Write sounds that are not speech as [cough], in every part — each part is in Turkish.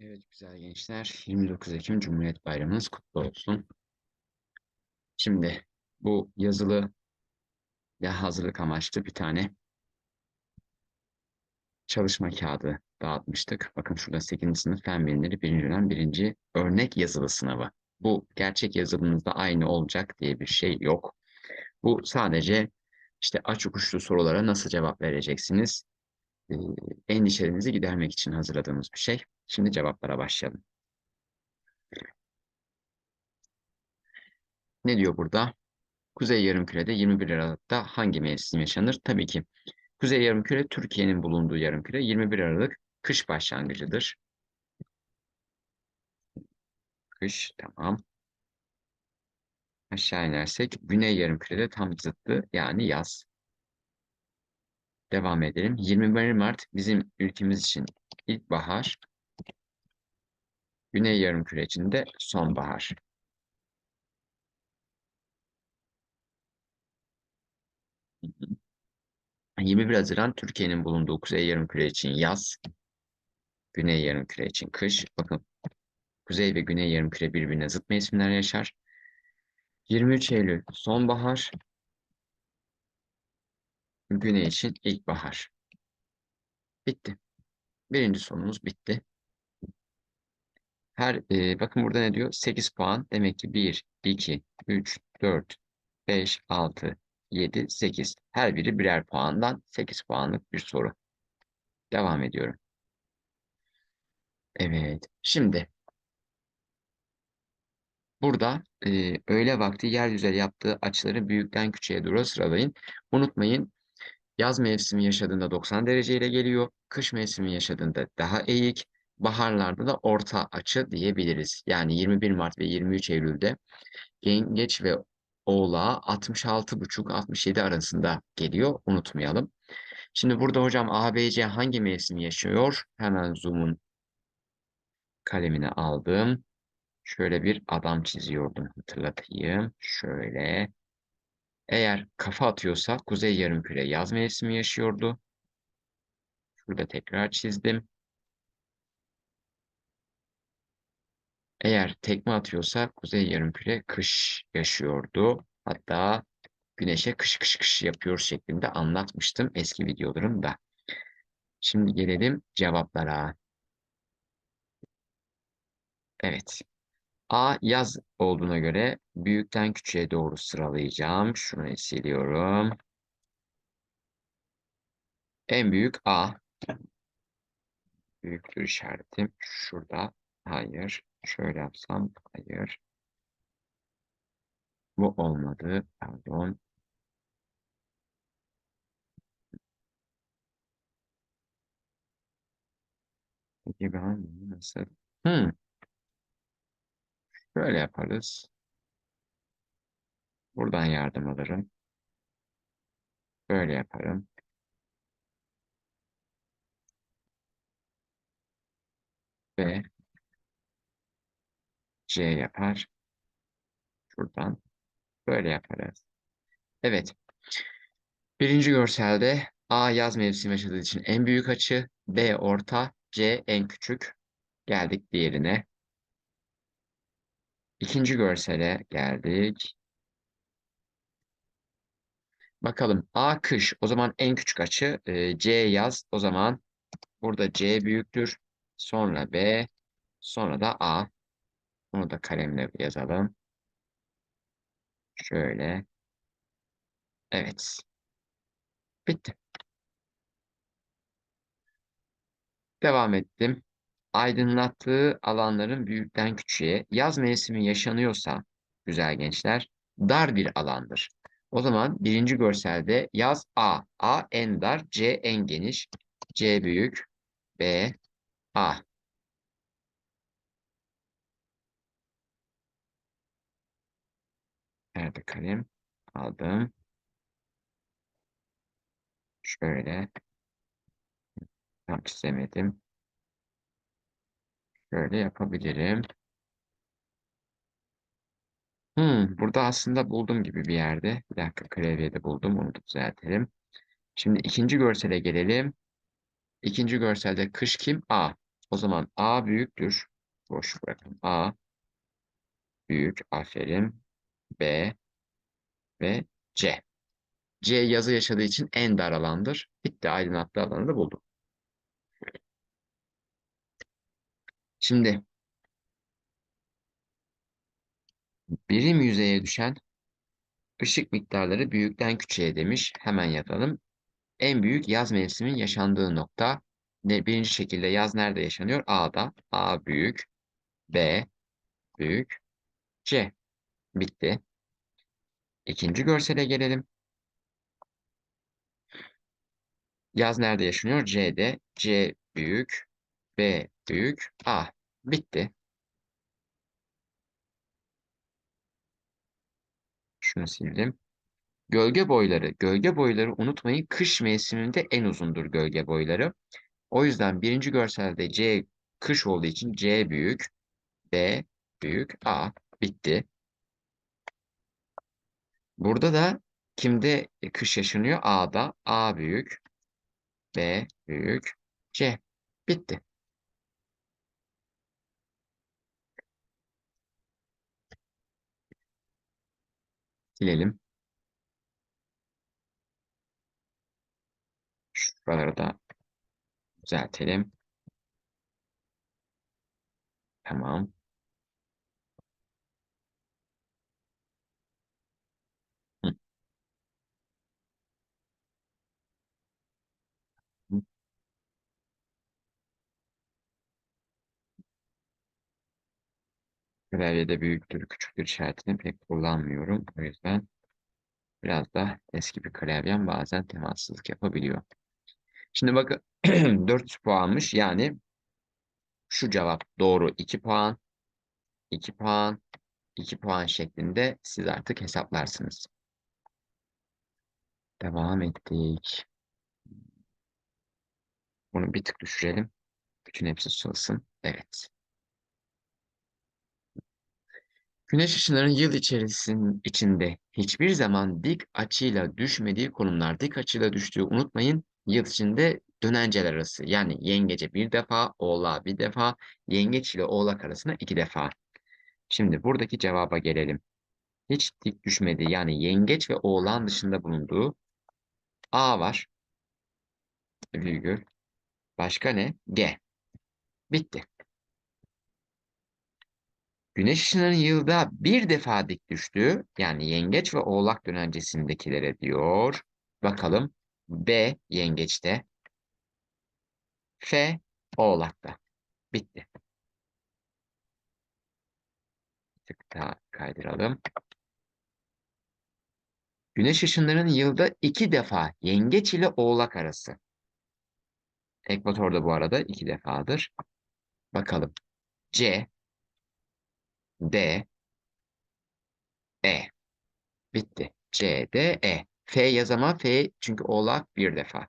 Evet güzel gençler. 29 Ekim Cumhuriyet Bayramınız kutlu olsun. Şimdi bu yazılı ve hazırlık amaçlı bir tane çalışma kağıdı dağıtmıştık. Bakın şurada 8. sınıf fen bilimleri 1. dönem 1. örnek yazılı sınavı. Bu gerçek yazılımınızda aynı olacak diye bir şey yok. Bu sadece işte açık uçlu sorulara nasıl cevap vereceksiniz? Ee, endişelerinizi gidermek için hazırladığımız bir şey. Şimdi cevaplara başlayalım. Ne diyor burada? Kuzey Yarımküre'de 21 Aralık'ta hangi mevsim yaşanır? Tabii ki Kuzey Yarımküre Türkiye'nin bulunduğu yarımküre 21 Aralık kış başlangıcıdır. Kış tamam. Aşağı inersek Güney Yarımküre'de tam zıttı yani yaz. Devam edelim. 21 Mart bizim ülkemiz için ilkbahar. Güney Yarımküre için de sonbahar. 21 Haziran Türkiye'nin bulunduğu Kuzey Yarımküre için yaz. Güney Yarımküre için kış. Bakın Kuzey ve Güney Yarımküre birbirine zıt mevsimler yaşar. 23 Eylül sonbahar. Güney için ilkbahar. Bitti. Birinci sorumuz bitti. Her e, bakın burada ne diyor? 8 puan. Demek ki 1, 2, 3, 4, 5, 6, 7, 8. Her biri birer puandan 8 puanlık bir soru. Devam ediyorum. Evet. Şimdi burada e, öğle vakti yeryüzü yaptığı açıları büyükten küçüğe doğru sıralayın. Unutmayın yaz mevsimi yaşadığında 90 derece ile geliyor. Kış mevsimi yaşadığında daha eğik. Baharlarda da orta açı diyebiliriz. Yani 21 Mart ve 23 Eylül'de Yengeç ve Oğlağa 66,5-67 arasında geliyor. Unutmayalım. Şimdi burada hocam ABC hangi mevsim yaşıyor? Hemen zoom'un kalemini aldım. Şöyle bir adam çiziyordum hatırlatayım. Şöyle. Eğer kafa atıyorsa Kuzey Yarımküre yaz mevsimi yaşıyordu. Şurada tekrar çizdim. Eğer tekme atıyorsa Kuzey Yarımküre kış yaşıyordu. Hatta güneşe kış kış kış yapıyor şeklinde anlatmıştım eski videolarımda. Şimdi gelelim cevaplara. Evet. A yaz olduğuna göre büyükten küçüğe doğru sıralayacağım. Şunu siliyorum. En büyük A. Büyüktür işaretim. Şurada. Hayır. Şöyle yapsam. Hayır. Bu olmadı. Pardon. Peki ben bunu nasıl? Hmm. Böyle yaparız. Buradan yardım alırım. Böyle yaparım. Ve C yapar. Şuradan böyle yaparız. Evet. Birinci görselde A yaz mevsimi yaşadığı için en büyük açı, B orta, C en küçük. Geldik diğerine. İkinci görsele geldik. Bakalım A kış. O zaman en küçük açı e, C yaz. O zaman burada C büyüktür. Sonra B. Sonra da A. Bunu da kalemle yazalım. Şöyle. Evet. Bitti. Devam ettim. Aydınlattığı alanların büyükten küçüğe yaz mevsimi yaşanıyorsa güzel gençler dar bir alandır. O zaman birinci görselde yaz A. A en dar, C en geniş, C büyük, B, A. Nerede kalem? Aldım. Şöyle. Tam çizemedim. Şöyle yapabilirim. Hmm, burada aslında buldum gibi bir yerde. Bir dakika klavyede buldum. Onu da düzeltelim. Şimdi ikinci görsele gelelim. İkinci görselde kış kim? A. O zaman A büyüktür. Boş bırakın. A büyük. Aferin. B ve C. C yazı yaşadığı için en dar alandır. Bitti. Aydınlattığı alanı da buldum. Şimdi birim yüzeye düşen ışık miktarları büyükten küçüğe demiş. Hemen yazalım. En büyük yaz mevsiminin yaşandığı nokta. Birinci şekilde yaz nerede yaşanıyor? A'da. A büyük. B büyük. C. Bitti. İkinci görsele gelelim. Yaz nerede yaşanıyor? C'de. C büyük. B büyük. A. Bitti. Şunu sildim. Gölge boyları. Gölge boyları unutmayın kış mevsiminde en uzundur gölge boyları. O yüzden birinci görselde C kış olduğu için C büyük. B büyük. A. Bitti. Burada da kimde kış yaşanıyor? A'da. A büyük. B büyük. C. Bitti. Silelim. Şuraları da düzeltelim. Tamam. Klavyede büyüktür, küçüktür işaretini pek kullanmıyorum. O yüzden biraz da eski bir klavyem bazen temassızlık yapabiliyor. Şimdi bakın 4 [clears throat] puanmış. Yani şu cevap doğru 2 puan, 2 puan, 2 puan şeklinde siz artık hesaplarsınız. Devam ettik. Bunu bir tık düşürelim. Bütün hepsi sığsın. Evet. Güneş ışınlarının yıl içerisinin içinde hiçbir zaman dik açıyla düşmediği konumlar. Dik açıyla düştüğü unutmayın. Yıl içinde dönenceler arası. Yani yengece bir defa, oğlağa bir defa, yengeç ile oğlak arasında iki defa. Şimdi buradaki cevaba gelelim. Hiç dik düşmedi. Yani yengeç ve oğlağın dışında bulunduğu A var. Virgül. Başka ne? G. Bitti. Güneş ışınlarının yılda bir defa dik düştüğü yani yengeç ve oğlak dönencesindekilere diyor. Bakalım B yengeçte. F oğlakta. Bitti. Bir tık daha kaydıralım. Güneş ışınlarının yılda iki defa yengeç ile oğlak arası. Ekvatorda bu arada iki defadır. Bakalım. C, D, E. Bitti. C, D, E. F yazama F çünkü oğlak bir defa.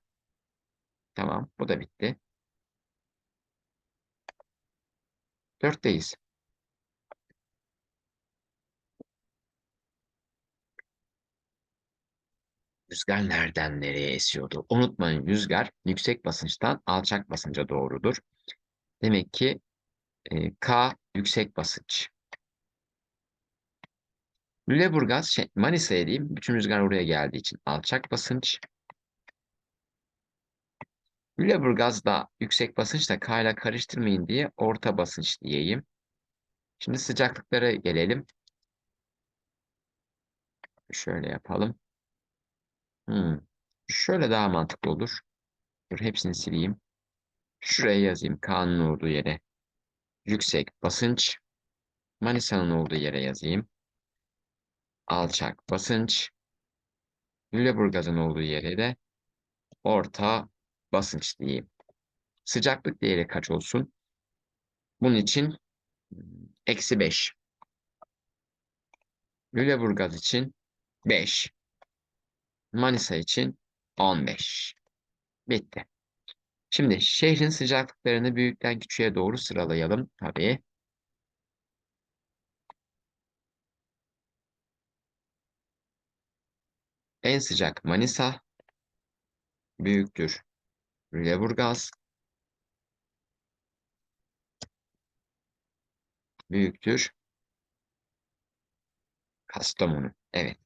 Tamam bu da bitti. Dörtteyiz. Rüzgar nereden nereye esiyordu? Unutmayın rüzgar yüksek basınçtan alçak basınca doğrudur. Demek ki e, K yüksek basınç. Lüleburgaz, şey, Manisa'ya diyeyim. Bütün rüzgar oraya geldiği için alçak basınç. Lüleburgaz'da yüksek basınçla K ile karıştırmayın diye orta basınç diyeyim. Şimdi sıcaklıklara gelelim. Şöyle yapalım. Hmm. Şöyle daha mantıklı olur. Dur hepsini sileyim. Şuraya yazayım K'nın olduğu yere. Yüksek basınç. Manisa'nın olduğu yere yazayım. Alçak basınç. Lüleburgaz'ın olduğu yere de orta basınç diyeyim. Sıcaklık değeri kaç olsun? Bunun için eksi 5. Lüleburgaz için 5. Manisa için 15. Bitti. Şimdi şehrin sıcaklıklarını büyükten küçüğe doğru sıralayalım. Tabii. En sıcak Manisa. Büyüktür. Lüleburgaz. büyüktür. Kastamonu. Evet.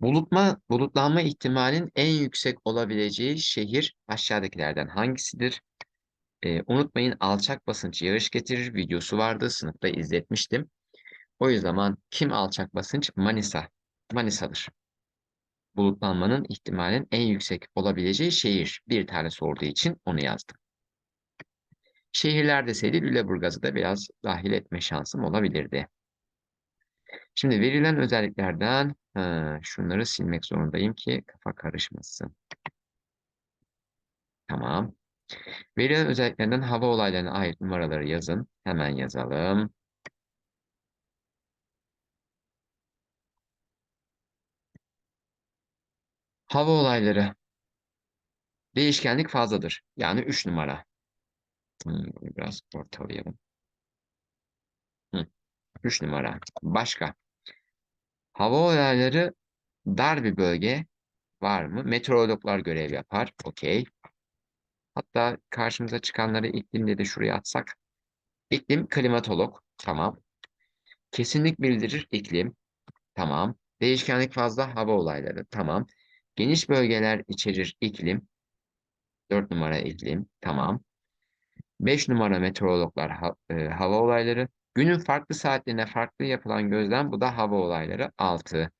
Bulutma, bulutlanma ihtimalinin en yüksek olabileceği şehir aşağıdakilerden hangisidir? Ee, unutmayın alçak basınç yağış getirir videosu vardı. Sınıfta izletmiştim. O yüzden kim alçak basınç? Manisa. Manisa'dır. Bulutlanmanın ihtimalin en yüksek olabileceği şehir. Bir tane sorduğu için onu yazdım. Şehirler deseydi Lüleburgaz'ı da biraz dahil etme şansım olabilirdi. Şimdi verilen özelliklerden ha, şunları silmek zorundayım ki kafa karışmasın. Tamam. Verilen özelliklerden hava olaylarına ait numaraları yazın. Hemen yazalım. Hava olayları. Değişkenlik fazladır. Yani 3 numara. Hmm, biraz ortalayalım. Hı, 3 numara. Başka. Hava olayları dar bir bölge var mı? Meteorologlar görev yapar. Okey. Hatta karşımıza çıkanları iklimde de şuraya atsak. İklim klimatolog. Tamam. Kesinlik bildirir iklim. Tamam. Değişkenlik fazla hava olayları. Tamam. Geniş bölgeler içerir iklim. 4 numara iklim. Tamam. 5 numara meteorologlar ha- e, hava olayları. Günün farklı saatlerine farklı yapılan gözlem. Bu da hava olayları. 6.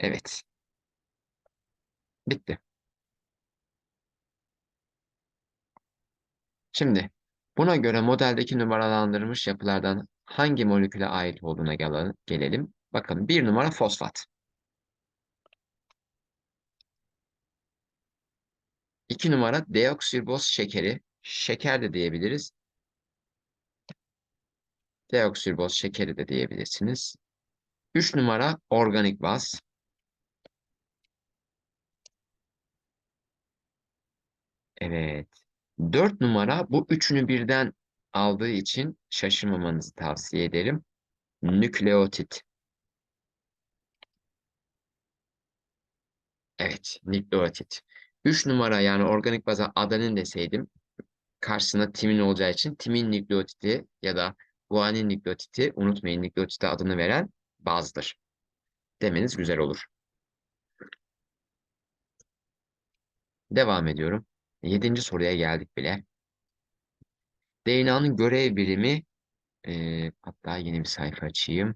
Evet. Bitti. Şimdi buna göre modeldeki numaralandırılmış yapılardan hangi moleküle ait olduğuna gele- gelelim. Bakın bir numara fosfat. İki numara deoksiriboz şekeri. Şeker de diyebiliriz. Deoksiriboz şekeri de diyebilirsiniz. Üç numara organik baz. Evet. Dört numara bu üçünü birden aldığı için şaşırmamanızı tavsiye ederim. Nükleotit. Evet, nükleotit. Üç numara yani organik baza adenin deseydim karşısına timin olacağı için timin nükleotidi ya da guanin nükleotidi unutmayın nükleotide adını veren bazdır. Demeniz güzel olur. Devam ediyorum. Yedinci soruya geldik bile. DNA'nın görev birimi e, hatta yeni bir sayfa açayım.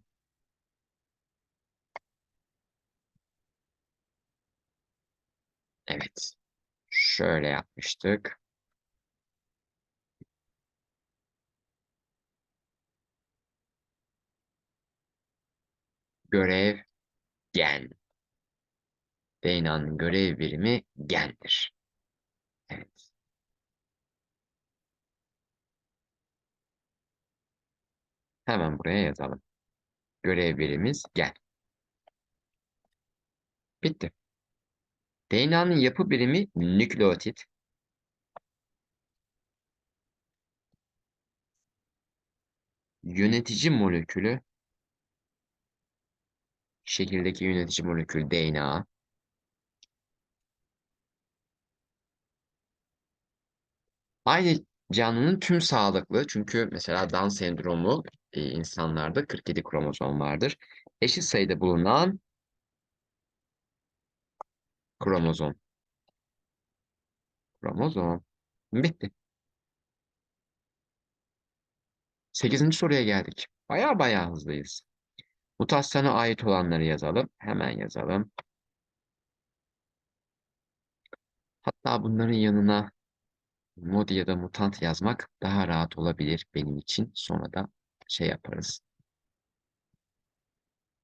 Evet. Şöyle yapmıştık. Görev gen. DNA'nın görev birimi gendir. Evet. Hemen buraya yazalım. Görev birimiz gen. Bitti. DNA'nın yapı birimi nükleotit. Yönetici molekülü şekildeki yönetici molekül DNA. Aynı canlının tüm sağlıklı çünkü mesela Down sendromu e, insanlarda 47 kromozom vardır. Eşit sayıda bulunan kromozom. Kromozom. Bitti. Sekizinci soruya geldik. Baya baya hızlıyız. Mutasyona ait olanları yazalım. Hemen yazalım. Hatta bunların yanına modi ya da mutant yazmak daha rahat olabilir benim için. Sonra da şey yaparız.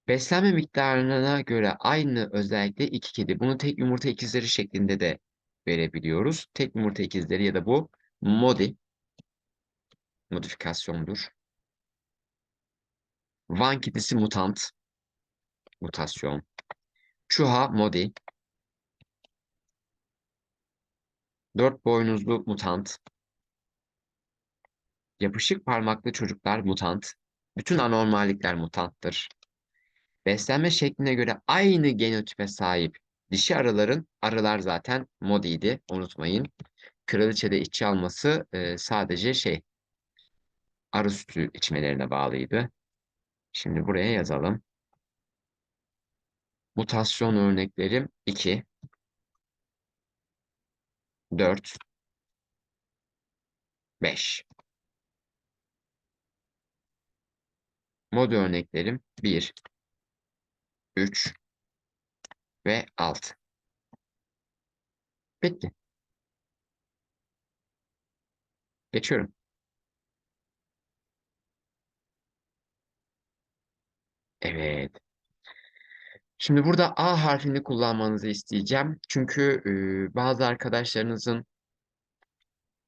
Beslenme miktarına göre aynı özellikle iki kedi. Bunu tek yumurta ikizleri şeklinde de verebiliyoruz. Tek yumurta ikizleri ya da bu modi modifikasyondur. Van kedisi mutant mutasyon. Çuha modi. Dört boynuzlu mutant. Yapışık parmaklı çocuklar mutant. Bütün anormallikler mutanttır. Beslenme şekline göre aynı genotipe sahip dişi arıların, arılar zaten modiydi unutmayın. Kraliçede işçi alması e, sadece şey arı sütü içmelerine bağlıydı. Şimdi buraya yazalım. Mutasyon örneklerim 2, 4, 5. Mod örneklerim 1, 3 ve 6. Bitti. Geçiyorum. Evet. Şimdi burada A harfini kullanmanızı isteyeceğim. Çünkü e, bazı arkadaşlarınızın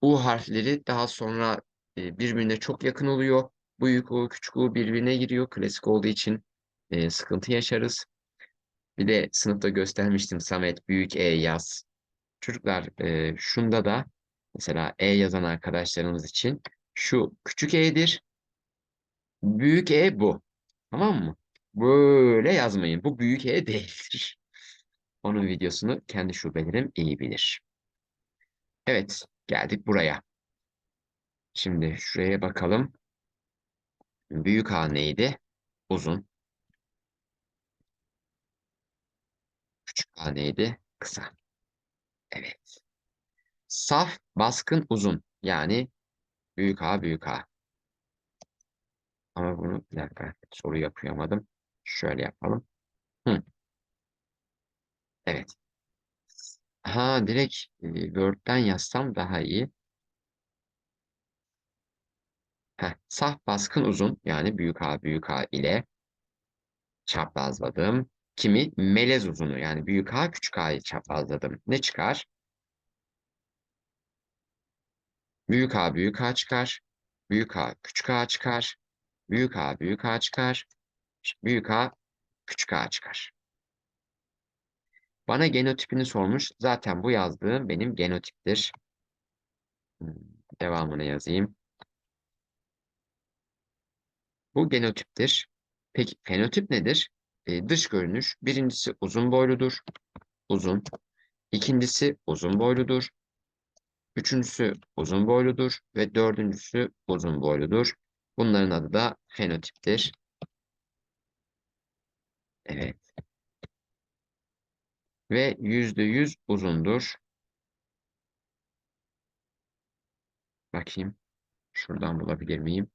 U harfleri daha sonra e, birbirine çok yakın oluyor. Büyük U, küçük U birbirine giriyor. Klasik olduğu için e, sıkıntı yaşarız. Bir de sınıfta göstermiştim Samet büyük E yaz. Çocuklar e, şunda da mesela E yazan arkadaşlarımız için şu küçük E'dir. Büyük E bu. Tamam mı? Böyle yazmayın. Bu büyük E değildir. [laughs] Onun videosunu kendi şubelerim iyi bilir. Evet, geldik buraya. Şimdi şuraya bakalım. Büyük A neydi? Uzun. Küçük A neydi? Kısa. Evet. Saf, baskın, uzun. Yani büyük A, büyük A. Ama bunu bir dakika soru yapıyamadım. Şöyle yapalım. Hı. Evet. Ha direkt e, Word'den yazsam daha iyi. Heh, saf baskın uzun yani büyük A büyük A ile çaprazladım. Kimi? Melez uzunu yani büyük A küçük A'yı çaprazladım. Ne çıkar? Büyük A büyük A çıkar. Büyük A küçük A çıkar. Büyük A büyük A çıkar. Büyük A küçük A çıkar. Bana genotipini sormuş. Zaten bu yazdığım benim genotiptir. Hmm, devamını yazayım. Bu genotiptir. Peki fenotip nedir? Ee, dış görünüş. Birincisi uzun boyludur. Uzun. İkincisi uzun boyludur. Üçüncüsü uzun boyludur. Ve dördüncüsü uzun boyludur. Bunların adı da fenotiptir. Evet. Ve yüzde yüz uzundur. Bakayım. Şuradan bulabilir miyim?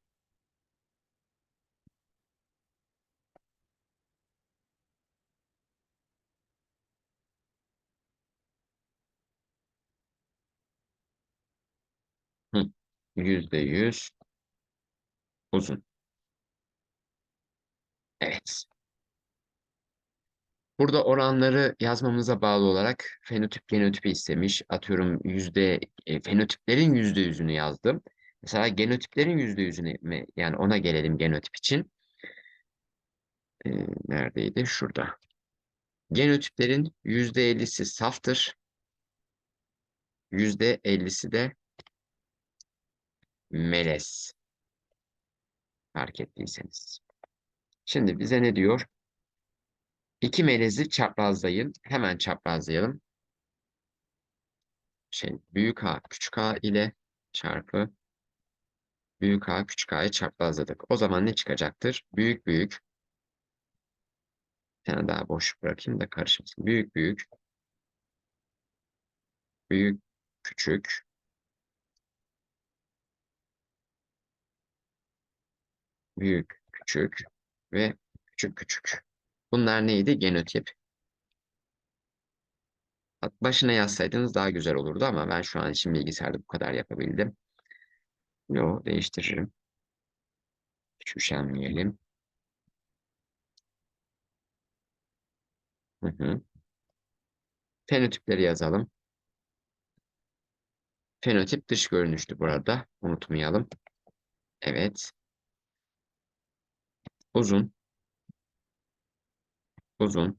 Hı. Yüzde yüz uzun. Evet. Burada oranları yazmamıza bağlı olarak fenotip genotipi istemiş. Atıyorum yüzde e, fenotiplerin yüzde yüzünü yazdım. Mesela genotiplerin yüzde yüzünü mi? Yani ona gelelim genotip için. E, neredeydi? Şurada. Genotiplerin yüzde ellisi saftır. Yüzde ellisi de melez. Fark ettiyseniz. Şimdi bize ne diyor? İki melezi çaprazlayın. Hemen çaprazlayalım. Şey, büyük A küçük A ile çarpı büyük A küçük A'yı çaprazladık. O zaman ne çıkacaktır? Büyük büyük bir tane daha boş bırakayım da karışmasın. Büyük büyük büyük küçük büyük küçük ve küçük küçük. Bunlar neydi? Genotip. Başına yazsaydınız daha güzel olurdu ama ben şu an için bilgisayarda bu kadar yapabildim. Yo değiştiririm. Hiç üşenmeyelim. Hı hı. Fenotipleri yazalım. Fenotip dış görünüştü burada. Unutmayalım. Evet. Uzun. Uzun.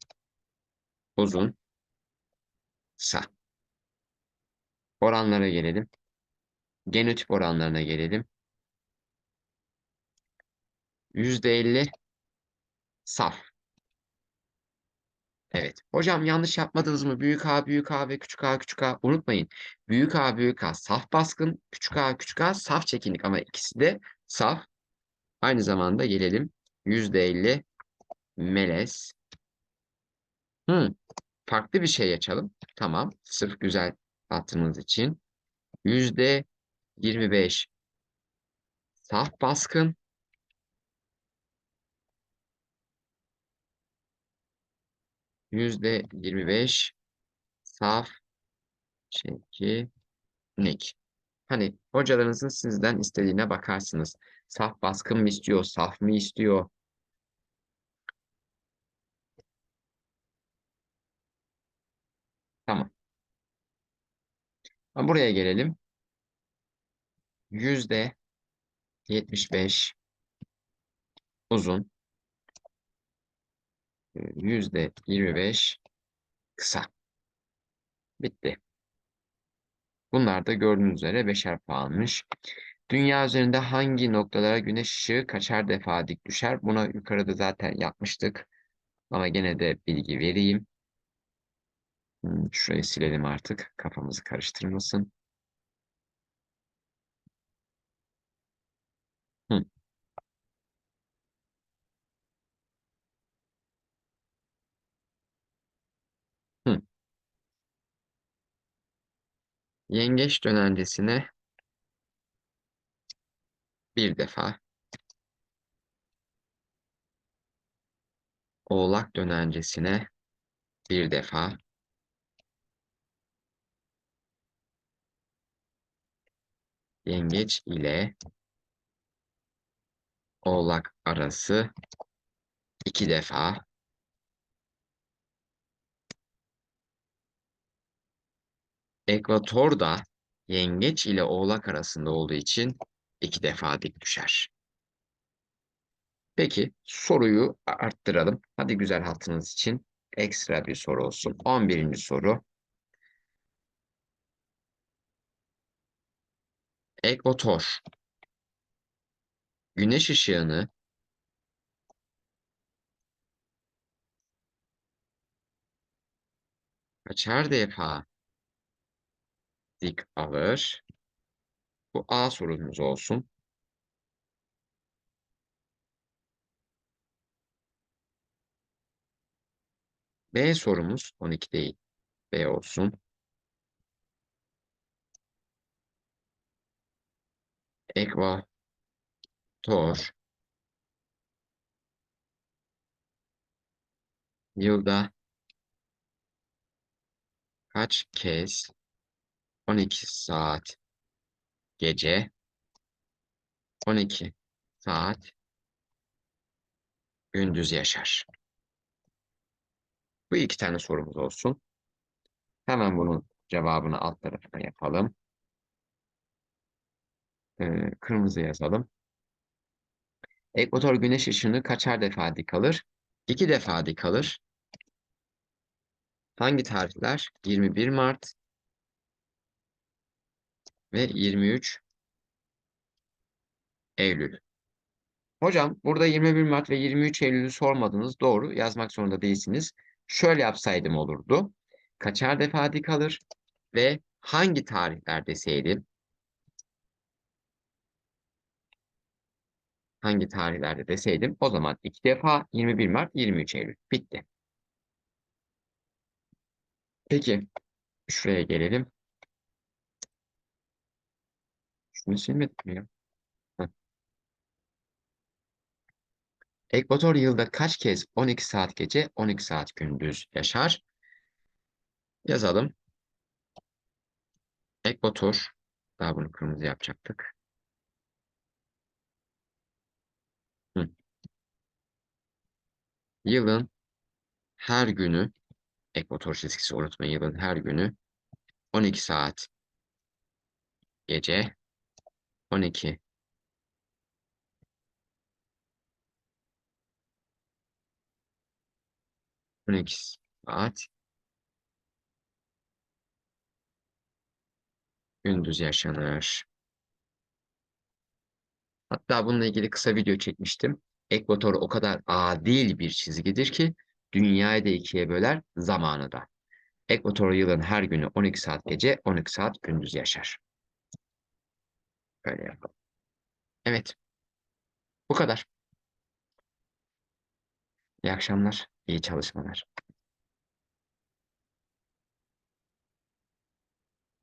Uzun. Sa. Oranlara gelelim. Genotip oranlarına gelelim. %50 saf. Evet. Hocam yanlış yapmadınız mı? Büyük A, büyük A ve küçük A, küçük A. Unutmayın. Büyük A, büyük A saf baskın. Küçük A, küçük A saf çekinik. Ama ikisi de saf. Aynı zamanda gelelim %50 melez. Hmm, farklı bir şey açalım. Tamam. Sırf güzel attığınız için. %25 saf baskın. %25 saf çekinik. Hani hocalarınızın sizden istediğine bakarsınız. Saf baskın mı istiyor, saf mı istiyor? Buraya gelelim. Yüzde 75 uzun. Yüzde 25 kısa. Bitti. Bunlar da gördüğünüz üzere beşer puanmış. Dünya üzerinde hangi noktalara güneş ışığı kaçar defa dik düşer? Buna yukarıda zaten yapmıştık. Ama gene de bilgi vereyim. Şurayı silelim artık. Kafamızı karıştırmasın. Yengeç dönencesine bir defa. Oğlak dönencesine bir defa. Yengeç ile Oğlak arası iki defa. Ekvator da Yengeç ile Oğlak arasında olduğu için iki defa dik düşer. Peki soruyu arttıralım. Hadi güzel hatırınız için ekstra bir soru olsun. 11. soru. Ekvator güneş ışığını kaçar defa dik alır? Bu A sorumuz olsun. B sorumuz 12 değil. B olsun. Ekvator yılda. Kaç kez? 12 saat. Gece. 12 saat. Gündüz yaşar. Bu iki tane sorumuz olsun. Hemen bunun cevabını alt tarafına yapalım. Ee, kırmızı yazalım. Ekvator güneş ışını kaçar defa dik alır? İki defa dik alır. Hangi tarihler? 21 Mart ve 23 Eylül. Hocam burada 21 Mart ve 23 Eylül'ü sormadınız. Doğru. Yazmak zorunda değilsiniz. Şöyle yapsaydım olurdu. Kaçar defa dik alır ve hangi tarihler deseydim? Hangi tarihlerde deseydim? O zaman iki defa 21 Mart, 23 Eylül. Bitti. Peki. Şuraya gelelim. Şunu silmedim ya? Ekvator yılda kaç kez 12 saat gece, 12 saat gündüz yaşar? Yazalım. Ekvator. Daha bunu kırmızı yapacaktık. Yılın her günü ekvator çizgisi unutmayın. Yılın her günü 12 saat gece 12 12 saat gündüz yaşanır. Hatta bununla ilgili kısa video çekmiştim. Ekvator o kadar adil bir çizgidir ki dünyayı da ikiye böler zamanı da. Ekvator yılın her günü 12 saat gece 12 saat gündüz yaşar. Böyle yapalım. Evet. Bu kadar. İyi akşamlar, iyi çalışmalar.